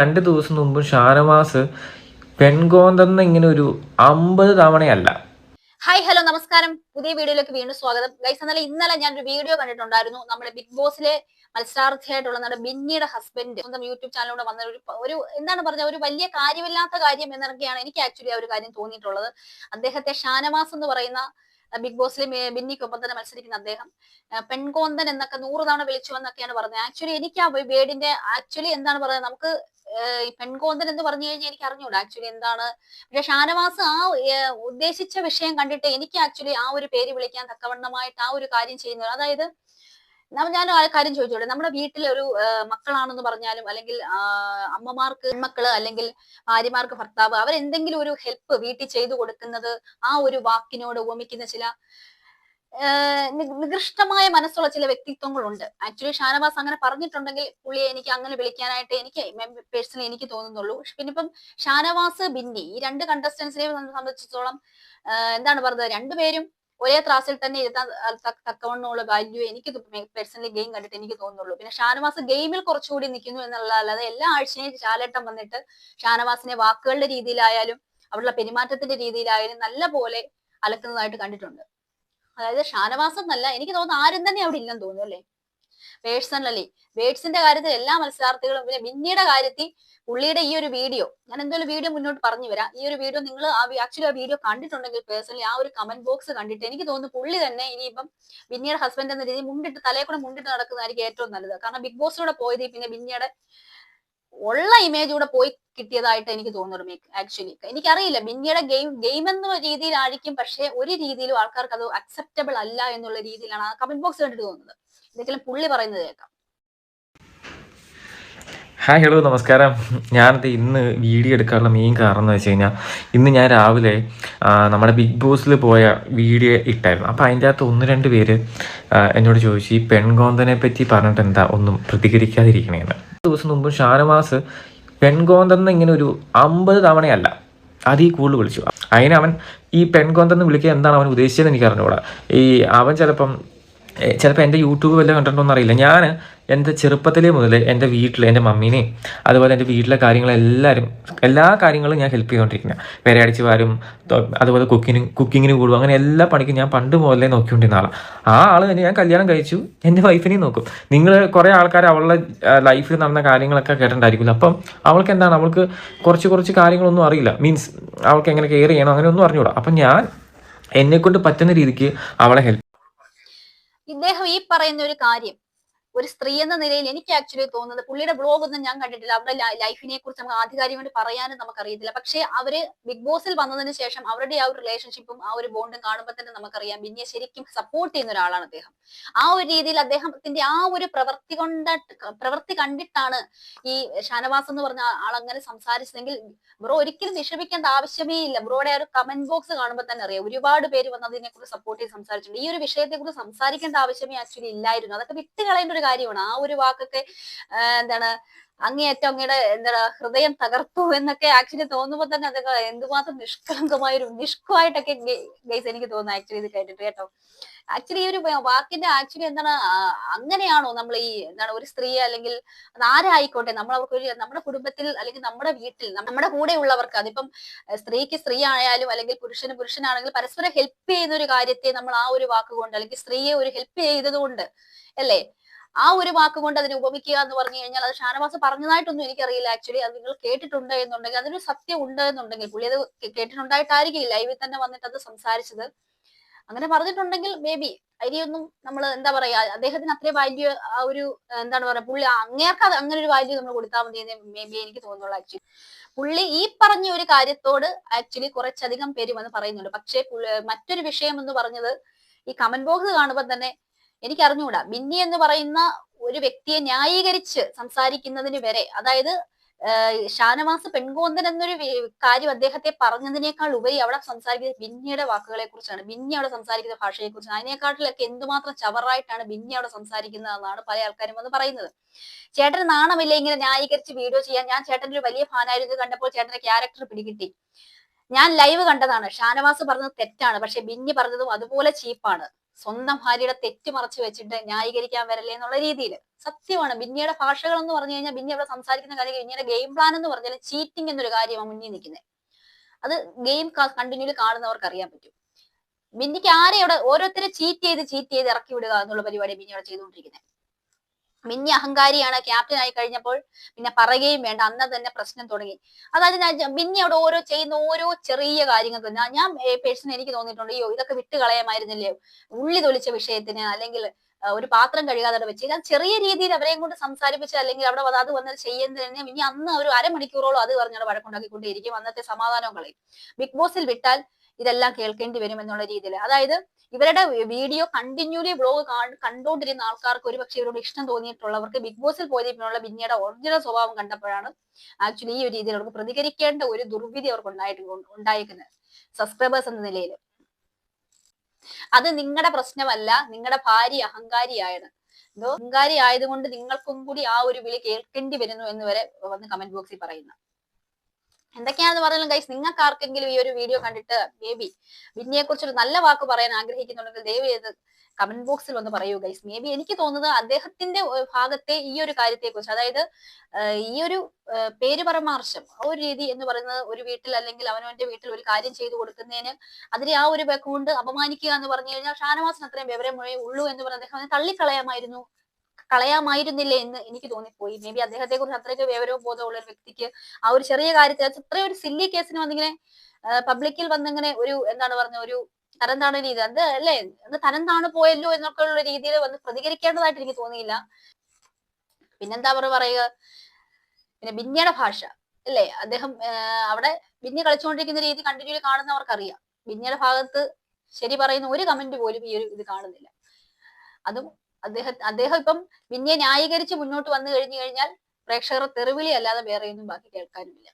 രണ്ട് ദിവസം മുമ്പ് ഷാനവാസ് പെൺകോന്തെന്ന് ഇങ്ങനെ ഒരു അമ്പത് തവണയല്ല. ഹായ് ഹലോ നമസ്കാരം. പുതിയ വീഡിയോയിലേക്ക് വീണ്ടും സ്വാഗതം. ഗൈസ് എന്നാലും ഇന്നലെ ഞാൻ ഒരു വീഡിയോ കണ്ടിട്ടുണ്ടായിരുന്നു. നമ്മുടെ ബിഗ് ബോസിലെ മത്സരാർത്ഥിയായിട്ടുള്ള നമ്മുടെ ബിന്നിയുടെ ഹസ്ബൻഡ് സ്വന്തം യൂട്യൂബ് ചാനലിലൂടെ വന്ന ഒരു ഒരു എന്താണ് പറഞ്ഞ ഒരു വലിയ കാര്യമില്ലാത്ത കാര്യം എന്നൊക്കെയാണ് എനിക്ക് ആക്ച്വലി ആ ഒരു കാര്യം തോന്നിയിട്ടുള്ളത്. അദ്ദേഹത്തെ ഷാനവാസ് എന്ന് പറയുന്ന ബിഗ് ബോസിലെ ബിന്നിക്കൊപ്പം തന്നെ മത്സരിക്കുന്ന അദ്ദേഹം. പെൺകോന്തൻ എന്നൊക്കെ നൂറ് തവണ വിളിച്ചു എന്നൊക്കെയാണ് പറഞ്ഞത് ആക്ച്വലി എനിക്ക് ആ വേർഡിന്റെ ആക്ച്വലി എന്താണ് പറയുന്നത്? നമുക്ക് പെൺകോന്തൻ എന്ന് പറഞ്ഞു കഴിഞ്ഞാൽ എനിക്ക് അറിഞ്ഞൂടാ. ആക്ച്വലി എന്താണ്? പക്ഷെ ഷാനവാസ് ആ ഉദ്ദേശിച്ച വിഷയം കണ്ടിട്ട് എനിക്ക് ആക്ച്വലി ആ ഒരു പേര് വിളിക്കാൻ തക്കവണ്ണമായിട്ട് ആ ഒരു കാര്യം ചെയ്യുന്നത്. അതായത് ഞാൻ കാര്യം ചോദിച്ചോട്ടെ? നമ്മുടെ വീട്ടിൽ ഒരു മക്കളാണെന്ന് പറഞ്ഞാലും അല്ലെങ്കിൽ അമ്മമാർക്ക് മക്കൾ അല്ലെങ്കിൽ ഭാര്യമാർക്ക് ഭർത്താവ് അവരെന്തെങ്കിലും ഒരു ഹെൽപ്പ് വീട്ടിൽ ചെയ്തു കൊടുക്കുന്നത് ആ ഒരു വാക്കിനോട് ഉപമിക്കുന്ന ചില നികൃഷ്ടമായ മനസ്സുള്ള ചില വ്യക്തിത്വങ്ങളുണ്ട്. ആക്ച്വലി ഷാനവാസ് അങ്ങനെ പറഞ്ഞിട്ടുണ്ടെങ്കിൽ പുള്ളിയെ എനിക്ക് അങ്ങനെ വിളിക്കാനായിട്ട് എനിക്ക് പേഴ്സണലി എനിക്ക് തോന്നുന്നുള്ളൂ. പിന്നെ ഇപ്പം ഷാനവാസ് ബിന്നി ഈ രണ്ട് കണ്ടസ്റ്റൻസിനെ സംബന്ധിച്ചിടത്തോളം എന്താണ് പറയുന്നത് രണ്ടുപേരും ഒരേ ത്രാസിൽ തന്നെ ഇരുത്താൻ തക്ക- തക്കവണ്ണമുള്ള വാല്യൂ എനിക്ക് പേഴ്സണലി ഗെയിം കണ്ടിട്ട് എനിക്ക് തോന്നുന്നുള്ളൂ. പിന്നെ ഷാനവാസ് ഗെയിമിൽ കുറച്ചുകൂടി നിൽക്കുന്നു എന്നുള്ള അല്ലാതെ എല്ലാ ആഴ്ചയും ചാലട്ടം വന്നിട്ട് ഷാനവാസിനെ വാക്കുകളുടെ രീതിയിലായാലും അവരുടെ പെരുമാറ്റത്തിന്റെ രീതിയിലായാലും നല്ല പോലെ അലക്കുന്നതായിട്ട് കണ്ടിട്ടുണ്ട്. അതായത് ഷാനവാസം എന്നല്ല എനിക്ക് തോന്നുന്നു ആരും തന്നെ അവിടെ ഇല്ലെന്ന് തോന്നുന്നു അല്ലേ? പേഴ്സണലി. വേഡ്സിന്റെ കാര്യത്തിൽ എല്ലാ മത്സരാർത്ഥികളും പിന്നെ ബിന്നിയുടെ കാര്യത്തിൽ പുള്ളിയുടെ ഈ ഒരു വീഡിയോ ഞാൻ എന്തായാലും വീഡിയോ മുന്നോട്ട് പറഞ്ഞു വരാം. ഈ ഒരു വീഡിയോ നിങ്ങൾ ആക്ച്വലി ആ വീഡിയോ കണ്ടിട്ടുണ്ടെങ്കിൽ പേഴ്സണലി ആ ഒരു കമന്റ് ബോക്സ് കണ്ടിട്ട് എനിക്ക് തോന്നുന്നു പുള്ളി തന്നെ ഇനിയിപ്പം ബിന്നിയുടെ ഹസ്ബൻഡ് എന്ന രീതിയിൽ മുണ്ടിട്ട് തലയെ കൂടെ മുണ്ടിട്ട് നടക്കുന്നതായിരിക്കും ഏറ്റവും നല്ലത്. കാരണം ബിഗ് ബോസിലൂടെ പോയത് പിന്നെ ബിന്നിയുടെ ഉള്ള ഇമേജ് കൂടെ പോയി കിട്ടിയതായിട്ട് എനിക്ക് തോന്നുന്നു മേക്ക് ആക്ച്വലി എനിക്കറിയില്ല ബിന്നിയുടെ ഗെയിം ഗെയിം എന്ന രീതിയിലായിരിക്കും പക്ഷേ ഒരു രീതിയിലും ആൾക്കാർക്ക് അത് അക്സെപ്റ്റബിൾ അല്ല എന്നുള്ള രീതിയിലാണ് ആ കമന്റ് ബോക്സ് കണ്ടിട്ട് തോന്നുന്നത്. എന്തെങ്കിലും പുള്ളി പറയുന്നത് കേൾക്കാം. ഹായ് ഹലോ നമസ്കാരം. ഞാനത് ഇന്ന് വീഡിയോ എടുക്കാനുള്ള മെയിൻ കാരണം എന്ന് വെച്ച് കഴിഞ്ഞാൽ ഇന്ന് ഞാൻ രാവിലെ നമ്മുടെ ബിഗ് ബോസിൽ പോയ വീഡിയോ ഇട്ടായിരുന്നു. അപ്പോൾ അതിന്റെ അകത്ത് ഒന്ന് രണ്ട് പേര് എന്നോട് ചോദിച്ചു ഈ പെൺകോന്തനെ പറ്റി പറഞ്ഞിട്ട് എന്താ ഒന്നും പ്രതികരിക്കാതിരിക്കണേന്ന്? ദിവസം മുമ്പ് ഷാനവാസ് പെൺകോന്തെന്ന് ഇങ്ങനെ ഒരു അമ്പത് തവണയല്ല അതിൽ കൂടുതൽ വിളിച്ചു. അതിനെ അവൻ ഈ പെൺകോന്തെന്ന് വിളിക്കുക എന്താണ് അവൻ ഉദ്ദേശിച്ചതെന്ന് എനിക്ക് അറിഞ്ഞുകൂടാ. ഈ അവൻ ചിലപ്പം ചിലപ്പോൾ എന്റെ യൂട്യൂബ് വല്ല കണ്ടിട്ടൊന്നും അറിയില്ല. ഞാൻ എന്റെ ചെറുപ്പത്തിലേ മുതൽ എന്റെ വീട്ടിൽ എന്റെ മമ്മീനെയും അതുപോലെ എന്റെ വീട്ടിലെ കാര്യങ്ങളെല്ലാവരും എല്ലാ കാര്യങ്ങളും ഞാൻ ഹെൽപ്പ് ചെയ്തുകൊണ്ടിരിക്കുന്നത് പെരയടിച്ച് വാരും വരും അതുപോലെ കുക്കിങ്ങിന് കുക്കിങ്ങിന് കൂടും അങ്ങനെ എല്ലാ പണിക്കും ഞാൻ പണ്ട് മുതലേ നോക്കിക്കൊണ്ടിരുന്ന ആളാണ് ആ ആൾ തന്നെ ഞാൻ കല്യാണം കഴിച്ചു എന്റെ വൈഫിനെയും നോക്കും. നിങ്ങൾ കുറേ ആൾക്കാർ അവളുടെ ലൈഫിൽ നടന്ന കാര്യങ്ങളൊക്കെ കേട്ടിട്ടുണ്ടായിരിക്കില്ല അപ്പം അവൾക്ക് എന്താണ്? അവൾക്ക് കുറച്ച് കുറച്ച് കാര്യങ്ങളൊന്നും അറിയില്ല. മീൻസ് അവൾക്ക് എങ്ങനെ കെയർ ചെയ്യണം അങ്ങനെ ഒന്നും അറിഞ്ഞുകൂടാ. അപ്പം ഞാൻ എന്നെക്കൊണ്ട് പറ്റുന്ന രീതിക്ക് അവളെ ഹെൽപ്പ് ഇദ്ദേഹം ഈ പറയുന്ന ഒരു കാര്യം ഒരു സ്ത്രീ എന്ന നിലയിൽ എനിക്ക് ആക്ച്വലി തോന്നുന്നത് പുള്ളിയുടെ ബ്ലോഗ് ഒന്നും ഞാൻ കണ്ടിട്ടില്ല. അവരുടെ ലൈഫിനെ കുറിച്ച് നമുക്ക് ആധികാരികമായിട്ട് പറയാനും നമുക്കറിയത്തില്ല. പക്ഷേ അവർ ബിഗ് ബോസിൽ വന്നതിന് ശേഷം അവരുടെ ആ ഒരു റിലേഷൻഷിപ്പും ആ ഒരു ബോണ്ടും കാണുമ്പോൾ തന്നെ നമുക്കറിയാം ബിന്നിയെ ശരിക്കും സപ്പോർട്ട് ചെയ്യുന്ന ഒരാളാണ് അദ്ദേഹം. ആ ഒരു രീതിയിൽ അദ്ദേഹത്തിന്റെ ആ ഒരു പ്രവൃത്തി കൊണ്ട് പ്രവൃത്തി കണ്ടിട്ടാണ് ഈ ഷാനവാസ് എന്ന് പറഞ്ഞ ആൾ അങ്ങനെ സംസാരിച്ചതെങ്കിൽ ബ്രോ ഒരിക്കലും വിഷമിക്കേണ്ട ആവശ്യമേ ഇല്ല. ബ്രോയുടെ ആ ഒരു കമന്റ് ബോക്സ് കാണുമ്പോൾ തന്നെ അറിയാം. ഒരുപാട് പേര് വന്നതിനെ കുറിച്ച് സപ്പോർട്ട് ചെയ്ത് സംസാരിച്ചിട്ടുണ്ട്. ഈ ഒരു വിഷയത്തെ കുറിച്ച് സംസാരിക്കേണ്ട ആവശ്യമേ ആക്ച്വലി ഇല്ലായിരുന്നു. അതൊക്കെ വിട്ട് കളയേണ്ട ഒരു കാര്യമാണ്. ആ ഒരു വാക്കൊക്കെ എന്താണ് അങ്ങേയറ്റം അങ്ങയുടെ എന്താ ഹൃദയം തകർത്തു എന്നൊക്കെ ആക്ച്വലി തോന്നുമ്പോൾ തന്നെ അതൊക്കെ എന്തുമാത്രം നിഷ്കളങ്കമായ ഒരു നിഷ്കുവായിട്ടൊക്കെ ഗൈസ് എനിക്ക് തോന്നുന്നു ആക്ച്വലി ഇത് കേട്ടിട്ട് കേട്ടോ. ആക്ച്വലി ഈ ഒരു വാക്കിന്റെ ആക്ച്വലി എന്താണ് അങ്ങനെയാണോ നമ്മൾ ഈ എന്താണ് ഒരു സ്ത്രീ അല്ലെങ്കിൽ ആരായിക്കോട്ടെ? നമ്മൾ അവർക്ക് ഒരു നമ്മുടെ കുടുംബത്തിൽ അല്ലെങ്കിൽ നമ്മുടെ വീട്ടിൽ നമ്മുടെ കൂടെ ഉള്ളവർക്ക് അതിപ്പം സ്ത്രീക്ക് സ്ത്രീ ആയാലും അല്ലെങ്കിൽ പുരുഷന് പുരുഷനാണെങ്കിലും പരസ്പരം ഹെൽപ്പ് ചെയ്യുന്ന ഒരു കാര്യത്തെ നമ്മൾ ആ ഒരു വാക്കുകൊണ്ട് അല്ലെങ്കിൽ സ്ത്രീയെ ഒരു ഹെൽപ്പ് ചെയ്തതുകൊണ്ട് അല്ലേ? ആ ഒരു വാക്ക് കൊണ്ട് അതിനെ ഉപമിക്കുക എന്ന് പറഞ്ഞു കഴിഞ്ഞാൽ അത് ഷാനവാസ് പറഞ്ഞതായിട്ടൊന്നും എനിക്കറിയില്ല. ആക്ച്വലി അത് നിങ്ങൾ കേട്ടിട്ടുണ്ട് എന്നുണ്ടെങ്കിൽ അതിനൊരു സത്യം ഉണ്ട് എന്നുണ്ടെങ്കിൽ പുള്ളി അത് കേട്ടിട്ടുണ്ടായിട്ടായിരിക്കും ലൈവിൽ തന്നെ വന്നിട്ട് അത് സംസാരിച്ചത്. അങ്ങനെ പറഞ്ഞിട്ടുണ്ടെങ്കിൽ മേ ബി അരിയൊന്നും നമ്മൾ എന്താ പറയാ അദ്ദേഹത്തിന് അത്രയും വാല്യൂ ആ ഒരു എന്താണ് പറയാ പുള്ളി അങ്ങേർക്ക് അങ്ങനെ ഒരു വാല്യൂ നമ്മൾ കൊടുത്താൽ മതി മേ ബി എനിക്ക് തോന്നുന്നുള്ളൂ ആക്ച്വലി പുള്ളി ഈ പറഞ്ഞ ഒരു കാര്യത്തോട് ആക്ച്വലി കുറച്ചധികം പേര് വന്ന് പറയുന്നുണ്ട്. പക്ഷേ മറ്റൊരു വിഷയം എന്ന് പറഞ്ഞത് ഈ കമന്റ് ബോക്സ് കാണുമ്പോൾ തന്നെ എനിക്ക് അറിഞ്ഞുകൂടാ ബിന്നി എന്ന് പറയുന്ന ഒരു വ്യക്തിയെ ന്യായീകരിച്ച് സംസാരിക്കുന്നതിന് വരെ അതായത് ഷാനവാസ് പെൺകോന്തൻ എന്നൊരു കാര്യം അദ്ദേഹത്തെ പറഞ്ഞതിനേക്കാൾ ഉപരി അവിടെ സംസാരിക്കുന്നത് ബിന്നിയുടെ വാക്കുകളെ കുറിച്ചാണ് ബിന്നി അവിടെ സംസാരിക്കുന്ന ഭാഷയെ കുറിച്ചാണ് അതിനേക്കാട്ടിലൊക്കെ എന്തുമാത്രം ചവറായിട്ടാണ് ബിന്നി അവിടെ സംസാരിക്കുന്നതെന്നാണ് പല ആൾക്കാരും വന്ന് പറയുന്നത്. ചേട്ടന് നാണമില്ല ഇങ്ങനെ ന്യായീകരിച്ച് വീഡിയോ ചെയ്യാൻ ഞാൻ ചേട്ടന്റെ ഒരു വലിയ ഫാനായിരുന്നു കണ്ടപ്പോൾ ചേട്ടന്റെ ക്യാരക്ടർ പിടികിട്ടി. ഞാൻ ലൈവ് കണ്ടതാണ്. ഷാനവാസ് പറഞ്ഞത് തെറ്റാണ്. പക്ഷെ ബിന്നി പറഞ്ഞതും അതുപോലെ ചീപ്പാണ് സ്വന്തം ഭാര്യയുടെ തെറ്റ് മറച്ചു വെച്ചിട്ട് ന്യായീകരിക്കാൻ വരല്ലേ എന്നുള്ള രീതിയിൽ സത്യമാണ്. ബിന്നിയുടെ ഭാഷകൾ എന്ന് പറഞ്ഞു കഴിഞ്ഞാൽ ബിന്നി അവിടെ സംസാരിക്കുന്ന കാര്യം ബിന്നിയുടെ ഗെയിം പ്ലാൻ എന്ന് പറഞ്ഞാൽ ചീറ്റിംഗ് എന്നൊരു കാര്യമാണ് മുന്നിൽ നിൽക്കുന്നത് അത് ഗെയിം കണ്ടിന്യൂലി കാണുന്നവർക്ക് അറിയാൻ പറ്റും. ബിന്നിക്ക് ആരെ അവിടെ ഓരോരുത്തരെ ചീറ്റ് ചെയ്ത് ചീറ്റ് ചെയ്ത് ഇറക്കി വിടുക എന്നുള്ള പരിപാടി ബിന്നി ചെയ്തുകൊണ്ടിരിക്കുന്നത് മിന്നി അഹങ്കാരിയാണ് ക്യാപ്റ്റൻ ആയി കഴിഞ്ഞപ്പോൾ പിന്നെ പറയുകയും വേണ്ട അന്ന് തന്നെ പ്രശ്നം തുടങ്ങി. അതായത് ഞാൻ മിന്നി അവിടെ ഓരോ ചെയ്യുന്ന ഓരോ ചെറിയ കാര്യങ്ങൾ തന്നെ. ഞാൻ പേഴ്സൺ എനിക്ക് തോന്നിയിട്ടുണ്ട് അയ്യോ ഇതൊക്കെ വിട്ടുകളയമായിരുന്നില്ലേ? ഉള്ളി തൊലിച്ച വിഷയത്തിന് അല്ലെങ്കിൽ ഒരു പാത്രം കഴുകാതെ അവിടെ വെച്ച് കഴിഞ്ഞാൽ ചെറിയ രീതിയിൽ അവരെയും കൊണ്ട് സംസാരിപ്പിച്ച് അല്ലെങ്കിൽ അവിടെ അത് വന്നത് ചെയ്യുന്നതിന് ഇനി അന്ന് ഒരു അരമണിക്കൂറോളം അത് പറഞ്ഞവിടെ വഴക്കുണ്ടാക്കിക്കൊണ്ടേയിരിക്കും അന്നത്തെ സമാധാനവും കളയും ബിഗ് ബോസിൽ വിട്ടാൽ ഇതെല്ലാം കേൾക്കേണ്ടി വരും എന്നുള്ള രീതിയിൽ. അതായത് ഇവരുടെ വീഡിയോ കണ്ടിന്യൂലി ബ്ലോഗ് കണ്ടുകൊണ്ടിരുന്ന ആൾക്കാർക്ക് ഒരു പക്ഷേ ഇവരോട് ഇഷ്ടം തോന്നിയിട്ടുള്ളവർക്ക് ബിഗ് ബോസിൽ പോയതിനുള്ള ബിന്നിയുടെ ഒറിജിനൽ സ്വഭാവം കണ്ടപ്പോഴാണ് ആക്ച്വലി ഈ ഒരു രീതിയിൽ അവർക്ക് പ്രതികരിക്കേണ്ട ഒരു ദുർവിധി അവർക്ക് ഉണ്ടായിട്ട് ഉണ്ടായിരിക്കുന്നത് സബ്സ്ക്രൈബേഴ്സ് എന്ന നിലയിൽ. അത് നിങ്ങളുടെ പ്രശ്നമല്ല നിങ്ങളുടെ ഭാര്യ അഹങ്കാരിയാണ് എന്തോ അഹങ്കാരി ആയതുകൊണ്ട് നിങ്ങൾക്കും കൂടി ആ ഒരു വിളി കേൾക്കേണ്ടി വരുന്നു എന്ന് വരെ വന്ന് കമന്റ് ബോക്സിൽ പറയുന്നു. എന്തൊക്കെയാണെന്ന് പറഞ്ഞാലും ഗൈസ് നിങ്ങൾക്ക് ആർക്കെങ്കിലും ഈ ഒരു വീഡിയോ കണ്ടിട്ട് മേ ബി ബിന്നിയെ കുറിച്ച് ഒരു നല്ല വാക്ക് പറയാൻ ആഗ്രഹിക്കുന്നുണ്ടെങ്കിൽ ദയവ് ചെയ്ത് കമന്റ് ബോക്സിൽ വന്ന് പറയൂ ഗൈസ് മേ ബി എനിക്ക് തോന്നുന്നത് അദ്ദേഹത്തിന്റെ ഭാഗത്തെ ഈ ഒരു കാര്യത്തെ കുറിച്ച് അതായത് ഈ ഒരു പേര് പരമാർശം ആ ഒരു രീതി എന്ന് പറയുന്നത് ഒരു വീട്ടിൽ അല്ലെങ്കിൽ അവനവന്റെ വീട്ടിൽ ഒരു കാര്യം ചെയ്തു കൊടുക്കുന്നതിന് അതിനെ ആ ഒരു കൊണ്ട് അപമാനിക്കുക എന്ന് പറഞ്ഞു കഴിഞ്ഞാൽ ഷാനവാസിന് അത്രയും വിവരം ഉള്ളൂ എന്ന് പറഞ്ഞ അദ്ദേഹം തള്ളിക്കളയാമായിരുന്നു. കളയാമായിരുന്നില്ലേ എന്ന് എനിക്ക് തോന്നിപ്പോയി. മേ ബി അദ്ദേഹത്തെ കുറിച്ച് അത്രയ്ക്ക് വിവരവും ബോധമുള്ള ഒരു വ്യക്തിക്ക് ആ ഒരു ചെറിയ കാര്യത്തിൽ അത്രയും ഒരു സില്ലി കേസിന് വന്നിങ്ങനെ പബ്ലിക്കിൽ വന്നിങ്ങനെ ഒരു എന്താണ് പറഞ്ഞ ഒരു തരം താണ രീതി അത് അല്ലേ? തരം താണു പോയല്ലോ എന്നൊക്കെ ഉള്ള രീതിയിൽ വന്ന് പ്രതികരിക്കേണ്ടതായിട്ട് എനിക്ക് തോന്നിയില്ല. പിന്നെന്താ പറയുക? പിന്നെ ബിന്നിയുടെ ഭാഷ അല്ലേ? അദ്ദേഹം അവിടെ ബിന്നി കളിച്ചുകൊണ്ടിരിക്കുന്ന രീതി കണ്ടിന്യൂ കാണുന്നവർക്കറിയാം. ബിന്നിയുടെ ഭാഗത്ത് ശരി പറയുന്ന ഒരു കമന്റ് പോലും ഈ ഒരു ഇത് കാണുന്നില്ല. അതും അദ്ദേഹം അദ്ദേഹം ഇപ്പം ബിന്നിയെ ന്യായീകരിച്ച് മുന്നോട്ട് വന്നു കഴിഞ്ഞു കഴിഞ്ഞാൽ പ്രേക്ഷകർ തെറിവിളി അല്ലാതെ വേറെ ഒന്നും ബാക്കി കേൾക്കാനുമില്ല.